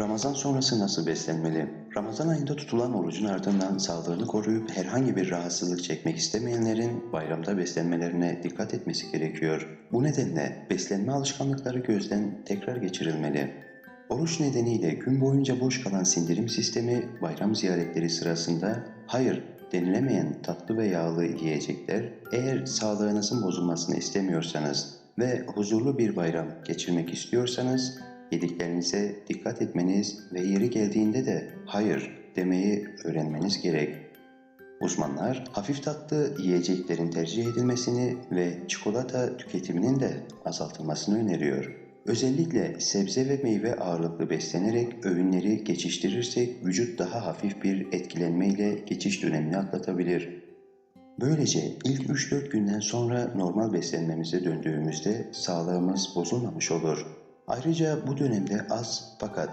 Ramazan sonrası nasıl beslenmeli? Ramazan ayında tutulan orucun ardından sağlığını koruyup herhangi bir rahatsızlık çekmek istemeyenlerin bayramda beslenmelerine dikkat etmesi gerekiyor. Bu nedenle beslenme alışkanlıkları gözden tekrar geçirilmeli. Oruç nedeniyle gün boyunca boş kalan sindirim sistemi bayram ziyaretleri sırasında hayır denilemeyen tatlı ve yağlı yiyecekler eğer sağlığınızın bozulmasını istemiyorsanız ve huzurlu bir bayram geçirmek istiyorsanız yediklerinize dikkat etmeniz ve yeri geldiğinde de hayır demeyi öğrenmeniz gerek. Uzmanlar hafif tatlı yiyeceklerin tercih edilmesini ve çikolata tüketiminin de azaltılmasını öneriyor. Özellikle sebze ve meyve ağırlıklı beslenerek öğünleri geçiştirirsek vücut daha hafif bir etkilenmeyle geçiş dönemini atlatabilir. Böylece ilk 3-4 günden sonra normal beslenmemize döndüğümüzde sağlığımız bozulmamış olur. Ayrıca bu dönemde az fakat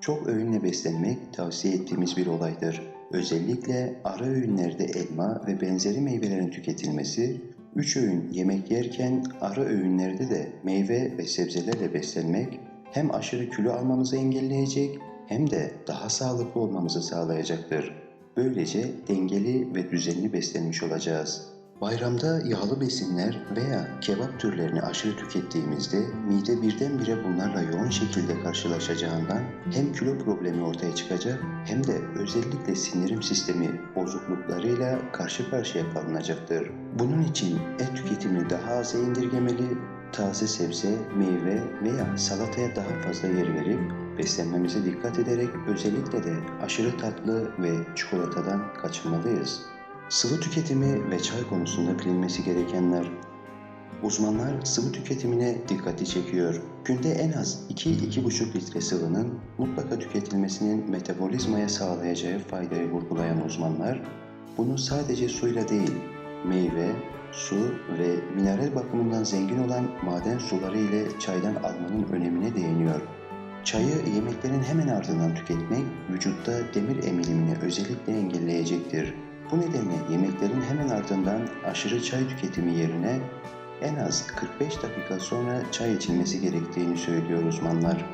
çok öğünle beslenmek tavsiye ettiğimiz bir olaydır. Özellikle ara öğünlerde elma ve benzeri meyvelerin tüketilmesi, 3 öğün yemek yerken ara öğünlerde de meyve ve sebzelerle beslenmek hem aşırı kilo almamızı engelleyecek hem de daha sağlıklı olmamızı sağlayacaktır. Böylece dengeli ve düzenli beslenmiş olacağız. Bayramda yağlı besinler veya kebap türlerini aşırı tükettiğimizde mide birdenbire bunlarla yoğun şekilde karşılaşacağından hem kilo problemi ortaya çıkacak hem de özellikle sindirim sistemi bozukluklarıyla karşı karşıya kalınacaktır. Bunun için et tüketimini daha aza indirgemeli, taze sebze, meyve veya salataya daha fazla yer verip beslenmemize dikkat ederek özellikle de aşırı tatlı ve çikolatadan kaçınmalıyız. Sıvı tüketimi ve çay konusunda bilinmesi gerekenler. Uzmanlar sıvı tüketimine dikkati çekiyor. Günde en az 2-2,5 litre sıvının mutlaka tüketilmesinin metabolizmaya sağlayacağı faydayı vurgulayan uzmanlar, bunu sadece suyla değil, meyve, su ve mineral bakımından zengin olan maden suları ile çaydan almanın önemine değiniyor. Çayı yemeklerin hemen ardından tüketmek vücutta demir emilimini özellikle engelleyecektir. Bu nedenle yemeklerin hemen ardından aşırı çay tüketimi yerine en az 45 dakika sonra çay içilmesi gerektiğini söylüyor uzmanlar.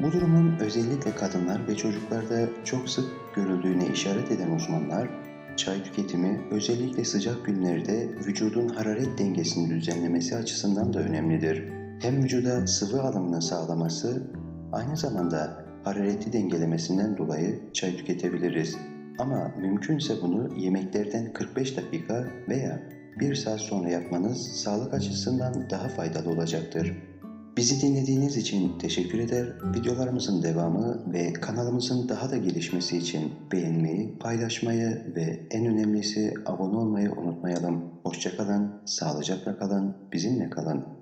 Bu durumun özellikle kadınlar ve çocuklarda çok sık görüldüğüne işaret eden uzmanlar, çay tüketimi özellikle sıcak günlerde vücudun hararet dengesini düzenlemesi açısından da önemlidir. Hem vücuda sıvı alımını sağlaması, aynı zamanda harareti dengelemesinden dolayı çay tüketebiliriz. Ama mümkünse bunu yemeklerden 45 dakika veya 1 saat sonra yapmanız sağlık açısından daha faydalı olacaktır. Bizi dinlediğiniz için teşekkür eder. Videolarımızın devamı ve kanalımızın daha da gelişmesi için beğenmeyi, paylaşmayı ve en önemlisi abone olmayı unutmayalım. Hoşçakalın, sağlıcakla kalın, bizimle kalın.